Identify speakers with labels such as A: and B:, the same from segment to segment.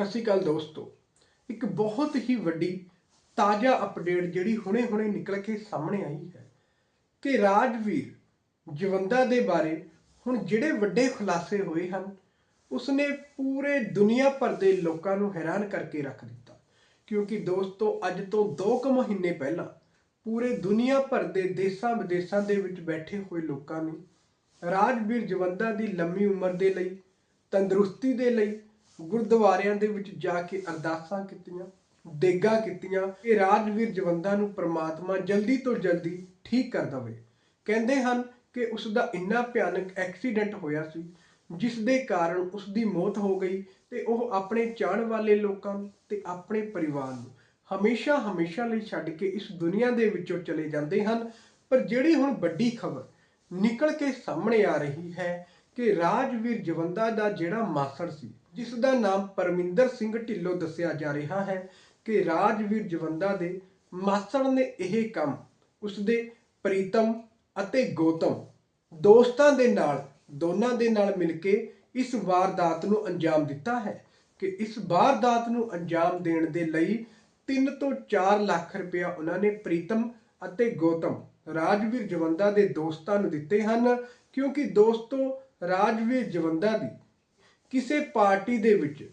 A: ਸਤਿ ਸ਼੍ਰੀ ਅਕਾਲ ਦੋਸਤੋ। ਇੱਕ ਬਹੁਤ ਹੀ ਵੱਡੀ, ਤਾਜ਼ਾ ਅਪਡੇਟ ਜਿਹੜੀ ਹੁਣੇ-ਹੁਣੇ ਨਿਕਲ ਕੇ ਸਾਹਮਣੇ ਆਈ ਹੈ ਕਿ ਰਾਜਵੀਰ ਜਵੰਦਾ ਦੇ ਬਾਰੇ ਹੁਣ ਜਿਹੜੇ ਵੱਡੇ ਖੁਲਾਸੇ ਹੋਏ ਹਨ, ਉਸਨੇ ਪੂਰੇ ਦੁਨੀਆ ਭਰ ਦੇ ਲੋਕਾਂ ਨੂੰ ਹੈਰਾਨ ਕਰਕੇ ਰੱਖ ਦਿੱਤਾ। ਕਿਉਂਕਿ ਦੋਸਤੋ, ਅੱਜ ਤੋਂ 2 ਕੁ ਮਹੀਨੇ ਪਹਿਲਾਂ ਪੂਰੇ ਦੁਨੀਆ ਭਰ ਦੇ ਦੇਸ਼ਾਂ ਵਿਦੇਸ਼ਾਂ ਦੇ ਵਿੱਚ ਬੈਠੇ ਹੋਏ ਲੋਕਾਂ ਨੇ ਰਾਜਵੀਰ ਜਵੰਦਾ ਦੀ ਲੰਮੀ ਉਮਰ ਦੇ ਲਈ, ਤੰਦਰੁਸਤੀ ਦੇ ਲਈ ਗੁਰਦੁਆਰਿਆਂ ਦੇ ਵਿੱਚ ਜਾ ਕੇ ਅਰਦਾਸਾਂ ਕੀਤੀਆਂ ਦੇਗਾ ਕੀਤੀਆਂ ਕਿ ਰਾਜਵੀਰ ਜਵੰਦਾ ਨੂੰ ਪ੍ਰਮਾਤਮਾ ਜਲਦੀ ਤੋਂ ਜਲਦੀ ਠੀਕ ਕਰ ਦਵੇ। ਕਹਿੰਦੇ ਹਨ ਕਿ ਉਸ ਦਾ ਇੰਨਾ ਭਿਆਨਕ ਐਕਸੀਡੈਂਟ ਹੋਇਆ ਸੀ, ਜਿਸ ਦੇ ਕਾਰਨ ਉਸ ਦੀ ਮੌਤ ਹੋ ਗਈ ਤੇ ਉਹ ਆਪਣੇ ਚਾਹਣ ਵਾਲੇ ਲੋਕਾਂ ਨੂੰ ਤੇ ਆਪਣੇ ਪਰਿਵਾਰ ਨੂੰ ਹਮੇਸ਼ਾ ਹਮੇਸ਼ਾ ਲਈ ਛੱਡ ਕੇ ਇਸ ਦੁਨੀਆ ਦੇ ਵਿੱਚੋਂ ਚਲੇ ਜਾਂਦੇ ਹਨ। ਪਰ ਜਿਹੜੀ ਹੁਣ ਵੱਡੀ ਖਬਰ ਨਿਕਲ ਕੇ ਸਾਹਮਣੇ ਆ ਰਹੀ ਹੈ ਕਿ ਰਾਜਵੀਰ ਜਵੰਦਾ ਦਾ ਜਿਹੜਾ ਮਾਸੜ ਸੀ ਜਿਸ ਦਾ ਨਾਮ ਪਰਮਿੰਦਰ ਸਿੰਘ ਢਿੱਲੋਂ ਦੱਸਿਆ ਜਾ ਰਿਹਾ ਹੈ ਕਿ ਰਾਜਵੀਰ ਜਵੰਦਾ ਦੇ ਮਾਸੜ ਨੇ ਇਹ ਕੰਮ ਉਸਦੇ ਪ੍ਰੀਤਮ ਅਤੇ ਗੌਤਮ ਦੋਸਤਾਂ ਦੇ ਨਾਲ, ਦੋਨਾਂ ਦੇ ਨਾਲ ਮਿਲ ਕੇ ਇਸ ਵਾਰਦਾਤ ਨੂੰ ਅੰਜਾਮ ਦਿੱਤਾ ਹੈ ਕਿ ਇਸ ਵਾਰਦਾਤ ਨੂੰ ਅੰਜਾਮ ਦੇਣ ਦੇ ਲਈ 3 ਤੋਂ 4 ਲੱਖ ਰੁਪਇਆ ਉਹਨਾਂ ਨੇ ਪ੍ਰੀਤਮ ਅਤੇ ਗੌਤਮ, ਰਾਜਵੀਰ ਜਵੰਦਾ ਦੇ ਦੋਸਤਾਂ ਨੂੰ ਦਿੱਤੇ ਹਨ ਕਿਉਂਕਿ ਦੋਸਤੋ, ਰਾਜਵੀਰ ਜਵੰਦਾ ਦੀ ਕਿਸੇ ਪਾਰਟੀ ਦੇ ਵਿੱਚ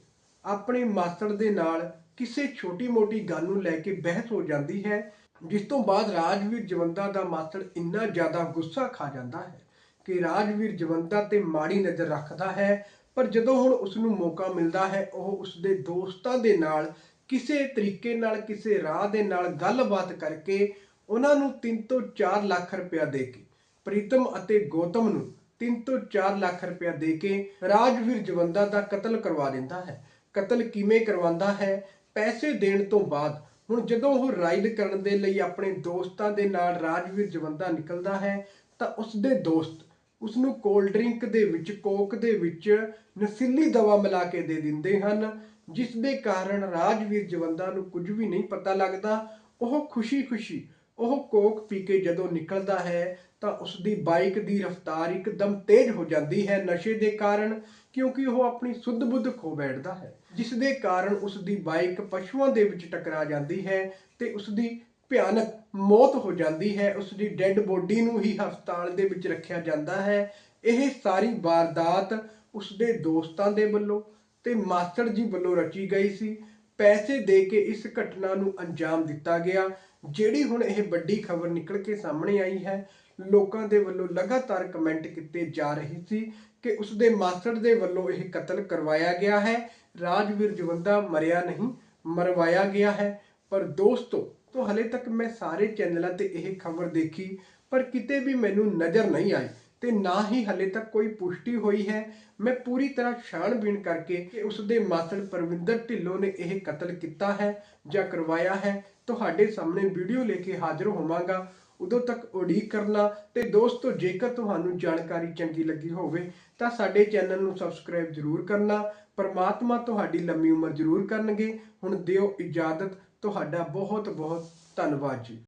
A: ਆਪਣੇ ਮਾਸਟਰ ਦੇ ਨਾਲ ਕਿਸੇ ਛੋਟੀ-ਮੋਟੀ ਗੱਲ ਨੂੰ ਲੈ ਕੇ ਬਹਿਸ ਹੋ ਜਾਂਦੀ ਹੈ, ਜਿਸ ਤੋਂ ਬਾਅਦ ਰਾਜਵੀਰ ਜਵੰਦਾ ਦਾ ਮਾਸਟਰ ਇੰਨਾ ਜ਼ਿਆਦਾ ਗੁੱਸਾ ਖਾ ਜਾਂਦਾ ਹੈ ਕਿ ਰਾਜਵੀਰ ਜਵੰਦਾ ਤੇ ਮਾੜੀ ਨਜ਼ਰ ਰੱਖਦਾ ਹੈ, ਪਰ ਜਦੋਂ ਹੁਣ ਉਸ ਨੂੰ ਮੌਕਾ ਮਿਲਦਾ ਹੈ, ਉਹ ਉਸ ਦੇ ਦੋਸਤਾਂ ਦੇ ਨਾਲ, ਕਿਸੇ ਤਰੀਕੇ ਨਾਲ, ਕਿਸੇ ਰਾਹ ਦੇ ਨਾਲ ਗੱਲਬਾਤ ਕਰਕੇ ਉਹਨਾਂ ਨੂੰ 3 ਤੋਂ 4 ਲੱਖ ਰੁਪਇਆ ਦੇ ਕੇ ਪ੍ਰੀਤਮ ਅਤੇ ਗੌਤਮ ਨੂੰ 3 ਤੋਂ 4 ਲੱਖ ਰੁਪਇਆ ਦੇ ਕੇ ਰਾਜਵੀਰ ਜਵੰਦਾ ਦਾ ਕਤਲ ਕਰਵਾ ਦਿੰਦਾ ਹੈ। ਕਤਲ ਕਿਵੇਂ ਕਰਵਾਉਂਦਾ ਹੈ? ਪੈਸੇ ਦੇਣ ਤੋਂ ਬਾਅਦ ਹੁਣ ਜਦੋਂ ਉਹ ਰਾਈਡ ਕਰਨ ਦੇ ਲਈ ਆਪਣੇ ਦੋਸਤਾਂ ਦੇ ਨਾਲ ਰਾਜਵੀਰ ਜਵੰਦਾ ਨਿਕਲਦਾ ਹੈ ਤਾਂ ਉਸ ਦੇ ਦੋਸਤ ਉਸ ਨੂੰ ਕੋਲਡ ਡਰਿੰਕ ਦੇ ਵਿੱਚ ਕੋਕ ਦੇ ਵਿੱਚ ਨਸ਼ੀਲੀ ਦਵਾ ਮਿਲਾ ਕੇ ਦੇ ਦਿੰਦੇ ਹਨ, ਜਿਸ ਦੇ ਕਾਰਨ ਰਾਜਵੀਰ ਜਵੰਦਾ ਨੂੰ ਕੁਝ ਵੀ ਨਹੀਂ ਪਤਾ ਲੱਗਦਾ। ਉਹ ਖੁਸ਼ੀ-ਖੁਸ਼ੀ ਉਹ ਕੋਕ ਪੀ ਕੇ ਜਦੋਂ ਨਿਕਲਦਾ ਹੈ ਤਾਂ ਉਸ ਦੀ ਬਾਈਕ ਦੀ ਰਫ਼ਤਾਰ ਇੱਕਦਮ ਤੇਜ਼ ਹੋ ਜਾਂਦੀ ਹੈ ਨਸ਼ੇ ਦੇ ਕਾਰਨ, ਕਿਉਂਕਿ ਉਹ ਆਪਣੀ ਸੁੱਧ ਬੁੱਧ ਖੋ ਬੈਠਦਾ ਹੈ। ਜਿਸ ਦੇ ਕਾਰਨ ਉਸ ਦੀ ਬਾਈਕ ਪਸ਼ੂਆਂ ਦੇ ਵਿੱਚ ਟਕਰਾ ਜਾਂਦੀ ਹੈ ਤੇ ਉਸ ਦੀ ਭਿਆਨਕ ਮੌਤ ਹੋ ਜਾਂਦੀ ਹੈ। ਉਸ ਦੀ ਡੈੱਡ ਬੋਡੀ ਨੂੰ ਹੀ ਹਸਪਤਾਲ ਦੇ ਵਿੱਚ ਰੱਖਿਆ ਜਾਂਦਾ ਹੈ। ਇਹ ਸਾਰੀ ਵਾਰਦਾਤ ਉਸ ਦੇ ਦੋਸਤਾਂ ਦੇ ਵੱਲੋਂ ਤੇ ਮਾਸਟਰ ਜੀ ਵੱਲੋਂ ਰਚੀ ਗਈ ਸੀ। ਪੈਸੇ ਦੇ ਕੇ ਇਸ ਘਟਨਾ ਨੂੰ ਅੰਜਾਮ ਦਿੱਤਾ ਗਿਆ, ਜਿਹੜੀ ਹੁਣ ਇਹ ਵੱਡੀ ਖਬਰ ਨਿਕਲ ਕੇ ਸਾਹਮਣੇ ਆਈ ਹੈ। ਲੋਕਾਂ ਦੇ ਵੱਲੋਂ ਲਗਾਤਾਰ ਕਮੈਂਟ ਕੀਤੇ ਜਾ ਰਹੇ ਸੀ ਕਿ ਉਸ ਦੇ ਮਾਸਟਰ ਦੇ ਵੱਲੋਂ ਇਹ ਕਤਲ ਕਰਵਾਇਆ ਗਿਆ ਹੈ। ਰਾਜਵੀਰ ਜਵੰਦਾ ਮਰਿਆ ਨਹੀਂ, ਮਰਵਾਇਆ ਗਿਆ ਹੈ। ਪਰ ਦੋਸਤੋ, ਤੋਂ ਹਲੇ ਤੱਕ ਮੈਂ ਸਾਰੇ ਚੈਨਲਾਂ ਤੇ ਇਹ ਖਬਰ ਦੇਖੀ, ਪਰ ਕਿਤੇ ਵੀ ਮੈਨੂੰ ਨਜ਼ਰ ਨਹੀਂ ਆਈ। ਤੇ ਨਾ ਹੀ ਹਲੇ ਤੱਕ ਕੋਈ ਪੁਸ਼ਟੀ ਹੋਈ ਹੈ। ਮੈਂ ਪੂਰੀ ਤਰ੍ਹਾਂ ਛਾਣਬੀਣ ਕਰਕੇ ਕਿ ਉਸ ਦੇ ਮਾਸੜ ਪਰਵਿੰਦਰ ਢਿੱਲੋਂ ਨੇ ਇਹ ਕਤਲ ਕੀਤਾ ਹੈ ਜਾਂ ਕਰਵਾਇਆ ਹੈ, ਤੁਹਾਡੇ ਸਾਹਮਣੇ ਵੀਡੀਓ ਲੈ ਕੇ ਹਾਜ਼ਰ ਹੋਵਾਂਗਾ। ਉਦੋਂ ਤੱਕ ਉਡੀਕ ਕਰਨਾ ਤੇ ਦੋਸਤੋ, ਜੇਕਰ ਤੁਹਾਨੂੰ ਜਾਣਕਾਰੀ ਚੰਗੀ ਲੱਗੀ ਹੋਵੇ, ਤਾਂ ਸਾਡੇ ਚੈਨਲ ਨੂੰ ਸਬਸਕ੍ਰਾਈਬ ਜ਼ਰੂਰ ਕਰਨਾ। ਪਰਮਾਤਮਾ ਤੁਹਾਡੀ ਲੰਮੀ ਉਮਰ ਜ਼ਰੂਰ ਕਰਨਗੇ। ਹੁਣ ਦਿਓ ਇਜਾਜ਼ਤ। ਤੁਹਾਡਾ ਬਹੁਤ ਬਹੁਤ ਧੰਨਵਾਦ ਜੀ।